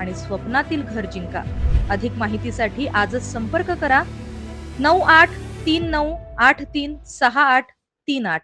आणि स्वप्नातील घर जिंका. अधिक माहितीसाठी आजच संपर्क करा. नऊ आठ तीन नऊ आठ तीन सहा आठ तीन आठ.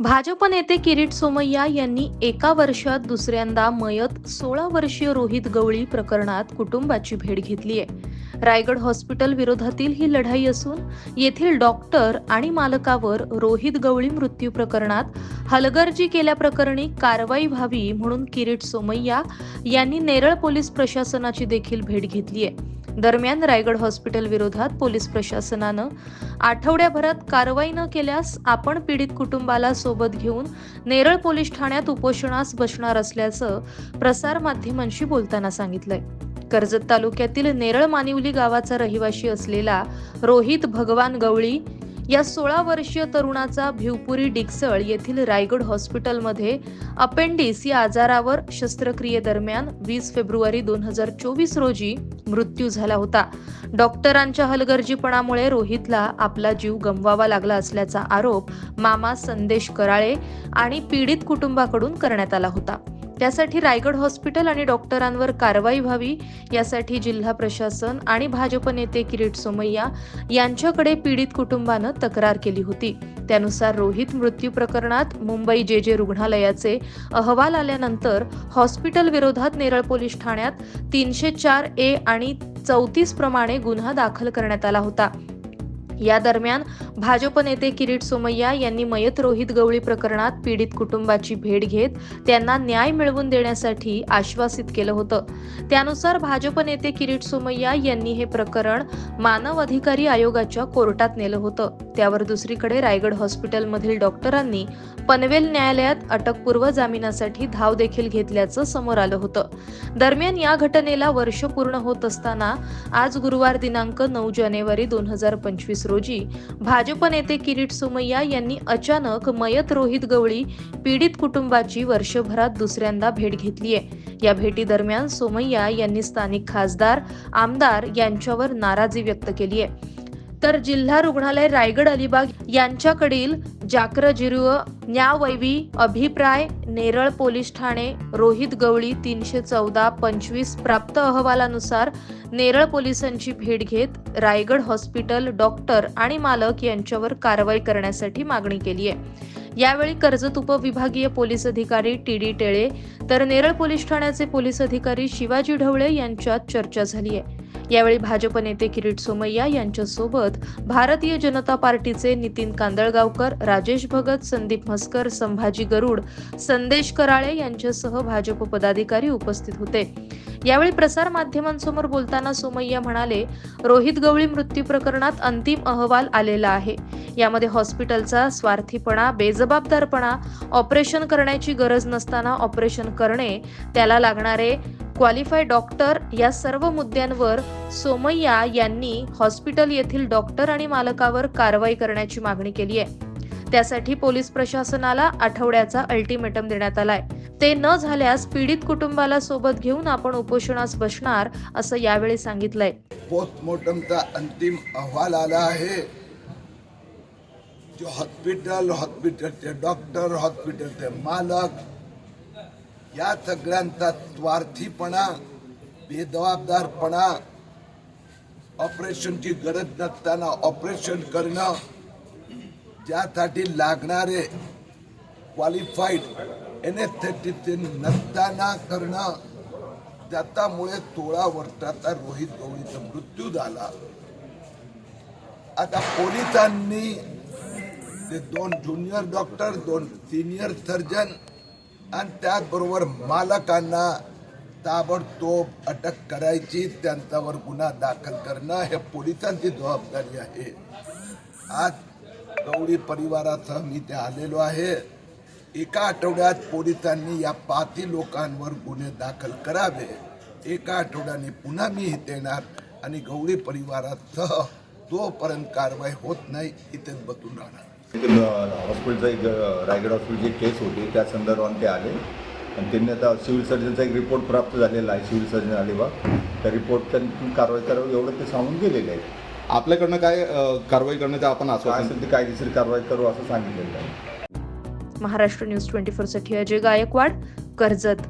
भाजप नेते किरीट सोमय्या यांनी एका वर्षात दुसऱ्यांदा मयत सोळा वर्षीय रोहित गवळी प्रकरणात कुटुंबाची भेट घेतली आहे. रायगड हॉस्पिटल विरोधातील ही लढाई असून येथील डॉक्टर आणि मालकावर रोहित गवळी मृत्यू प्रकरणात हलगर्जी केल्याप्रकरणी कारवाई व्हावी म्हणून किरीट सोमय्या यांनी नेरळ पोलीस प्रशासनाची देखील भेट घेतली आहे. दरम्यान रायगड हॉस्पिटल विरोधात पोलीस प्रशासनानं आठवड्याभरात कारवाई न केल्यास आपण पीडित कुटुंबाला सोबत घेऊन नेरळ पोलीस ठाण्यात उपोषणास बसणार असल्याचं प्रसार माध्यमांशी बोलताना सांगितलंय. कर्जत तालुक्यातील नेरळ मानिवली गावाचा रहिवासी असलेला रोहित भगवान गवळी या सोळा वर्षीय तरुणाचा भिवपुरी डिक्सळ येथील रायगड हॉस्पिटलमध्ये अपेंडिस या आजारावर शस्त्रक्रियेदरम्यान वीस फेब्रुवारी दोन हजार चोवीस रोजी मृत्यू झाला होता. डॉक्टरांच्या हलगर्जीपणामुळे रोहितला आपला जीव गमवावा लागला असल्याचा आरोप मामा संदेश कराळे आणि पीडित कुटुंबाकडून करण्यात आला होता. त्यासाठी रायगड हॉस्पिटल आणि डॉक्टरांवर कारवाई व्हावी यासाठी जिल्हा प्रशासन आणि भाजप नेते किरीट सोमय्या यांच्याकडे पीडित कुटुंबानं तक्रार केली होती. त्यानुसार रोहित मृत्यू प्रकरणात मुंबई जे जे रुग्णालयाचे अहवाल आल्यानंतर हॉस्पिटल विरोधात नेरळ पोलीस ठाण्यात तीनशे चार ए आणि चौतीस प्रमाणे गुन्हा दाखल करण्यात आला होता. या दरम्यान भाजप नेते किरीट सोमय्या यांनी मयत रोहित गवळी प्रकरणात पीडित कुटुंबाची भेट घेत त्यांना न्याय मिळवून देण्यासाठी आश्वासित केलं होतं. त्यानुसार भाजप नेते किरीट सोमय्या यांनी हे प्रकरण मानव अधिकारी आयोगाच्या कोर्टात नेलं होतं. त्यावर दुसरीकडे रायगड हॉस्पिटलमधील डॉक्टरांनी पनवेल न्यायालयात अटकपूर्व जामिनासाठी धाव देखील घेतल्याचं समोर आलं होतं. दरम्यान या घटनेला वर्ष पूर्ण होत असताना आज गुरुवार दिनांक नऊ जानेवारी दोन हजार पंचवीस रोजी भाजप नेते किरीट सोमय्या यांनी अचानक मयत रोहित गवळी पीडित कुटुंबाची वर्षभरात दुसऱ्यांदा भेट घेतली आहे. या भेटी दरम्यान सोमय्या यांनी स्थानिक खासदार आमदार यांच्यावर नाराजी व्यक्त केली आहे. तर जिल्हा रुग्णालय रायगड अलिबाग यांच्याकडील जाकर न्यावैवी अभिप्राय नेरळ पोलीस ठाणे रोहित गवळी तीनशे चौदा पंचवीस प्राप्त अहवालानुसार नेरळ पोलिसांची भेट घेत रायगड हॉस्पिटल डॉक्टर आणि मालक यांच्यावर कारवाई करण्यासाठी मागणी केली आहे. यावेळी कर्जत उपविभागीय पोलीस अधिकारी टी डी टेळे तर नेरळ पोलीस ठाण्याचे पोलीस अधिकारी शिवाजी ढवळे यांच्यात चर्चा झाली आहे. यावेळी भाजप नेते किरीट सोमय्या यांच्यासोबत भारतीय जनता पार्टीचे नितीन कांदळगावकर राजेश भगत संदीप म्हस्कर संभाजी गरुड संदेश कराळे यांच्यासह भाजप पदाधिकारी उपस्थित होते. यावेळी प्रसार माध्यमांसमोर बोलताना सोमय्या म्हणाले रोहित गवळी मृत्यू प्रकरणात अंतिम अहवाल आलेला आहे. यामध्ये हॉस्पिटलचा स्वार्थीपणा बेजबाबदारपणा ऑपरेशन करण्याची गरज नसताना ऑपरेशन करणे त्याला लागणारे क्वालिफाय डॉक्टर या सर्व मुद्द्यांवर सोमय्या यांनी हॉस्पिटल येथील डॉक्टर आणि मालकावर कारवाई करण्याची मागणी केली आहे. त्यासाठी पोलीस प्रशासनाला आठवड्याचा अल्टिमेटम देण्यात आलाय. ते न झाल्यास पीडित कुटुंबाला सोबत घेऊन आपण उपोषणास बसणार असं यावेळी सांगितलंय. पोस्टमॉर्टमचा अंतिम अहवाल आला आहे. जो हॉस्पिटल हॉस्पिटलचे डॉक्टर हॉस्पिटलचे मालक या सगळ्यांचा स्वार्थीपणा बेजबाबदारपणा ऑपरेशनची गरज नसताना ऑपरेशन करणं ज्यासाठी लागणारे क्वालिफाईड एनेस्थेटिकचे नसताना करणं त्यामुळे सोळा वर्षाचा रोहित गवळीचा मृत्यू झाला. आता पोलिसांनी ते दोन ज्युनियर डॉक्टर दोन सिनियर सर्जन आणि त्याचबरोबर मालकांना ताबडतोब अटक करायची त्यांच्यावर गुन्हा दाखल करणं हे पोलिसांची जबाबदारी आहे. आज गवळी परिवारासह मी ते आलेलो आहे. एका आठवड्यात पोलिसांनी या पाचही लोकांवर गुन्हे दाखल करावे. एका आठवड्याने पुन्हा मी इथे येणार आणि गवळी परिवारासह तोपर्यंत कारवाई होत नाही इथेच बसून राहणार. हॉस्पिटलचा एक रायगड हॉस्पिटलची एक केस होती. त्या संदर्भात ते आले. आणि त्यांनी आता सिव्हिल सर्जनचा एक रिपोर्ट प्राप्त झालेला आहे सिव्हिल सर्जन अलिबाग. त्या रिपोर्ट त्यांनी कारवाई करावी एवढं ते सांगून गेलेले आहे आपल्याकडनं काय अ, कारवाई करण्याचं आपण काय आश्वासन असेल ते कायदेशीर कारवाई करू असं सांगितलेलं आहे. महाराष्ट्र न्यूज ट्वेंटी फोरसाठी अजय गायकवाड कर्जत.